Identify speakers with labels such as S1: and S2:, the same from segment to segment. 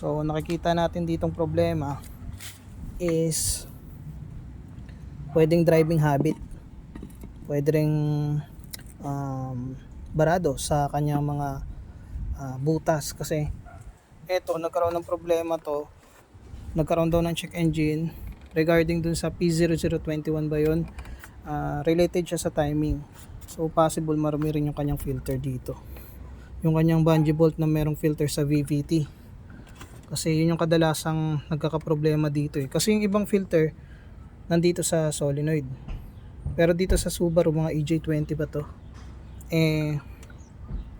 S1: So nakikita natin ditong problema is pwedeng driving habit. Pwede ring um, barado sa kanyang mga ah, butas kasi eto nagkaroon ng problema to. Nagkaroon daw ng check engine regarding dun sa P0021 ba yun? Ah, related siya sa timing. So possible marami rin yung kanyang filter dito. Yung kanyang bungee bolt na merong filter sa VVT kasi yun yung kadalasang nagkakaproblema dito eh. Kasi yung ibang filter nandito sa solenoid. Pero dito sa Subaru mga EJ20 ba to? Eh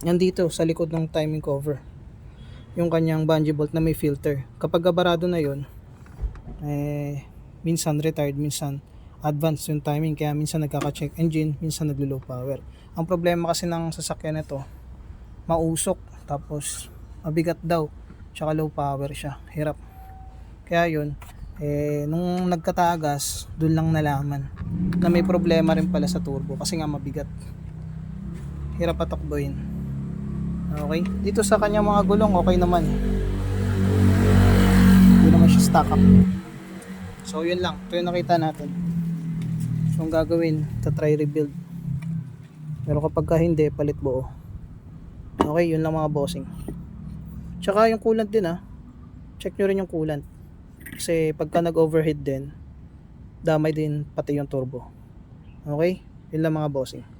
S1: nandito sa likod ng timing cover. Yung kanyang bungee bolt na may filter. Kapag gabarado na yon eh minsan retired minsan advanced yung timing kaya minsan nagkaka-check engine minsan naglo-low power. Ang problema kasi ng sasakyan na to mausok tapos mabigat daw tsaka low power siya. Hirap. Kaya yun eh nung nagkatagas dun lang nalaman na may problema rin pala sa turbo kasi nga mabigat. Hirap patakbuhin. Okay? Dito sa kanya mga gulong okay naman hindi naman siya stock up. So yun lang. Ito yung nakita natin. So ang gagawin try rebuild. Pero kapag ka hindi palit buo. Okay yun lang mga bossing tsaka yung coolant din ah. Check nyo rin yung coolant. Kasi pagka nag overheat din damay din pati yung turbo. Okay? Yun lang mga bossing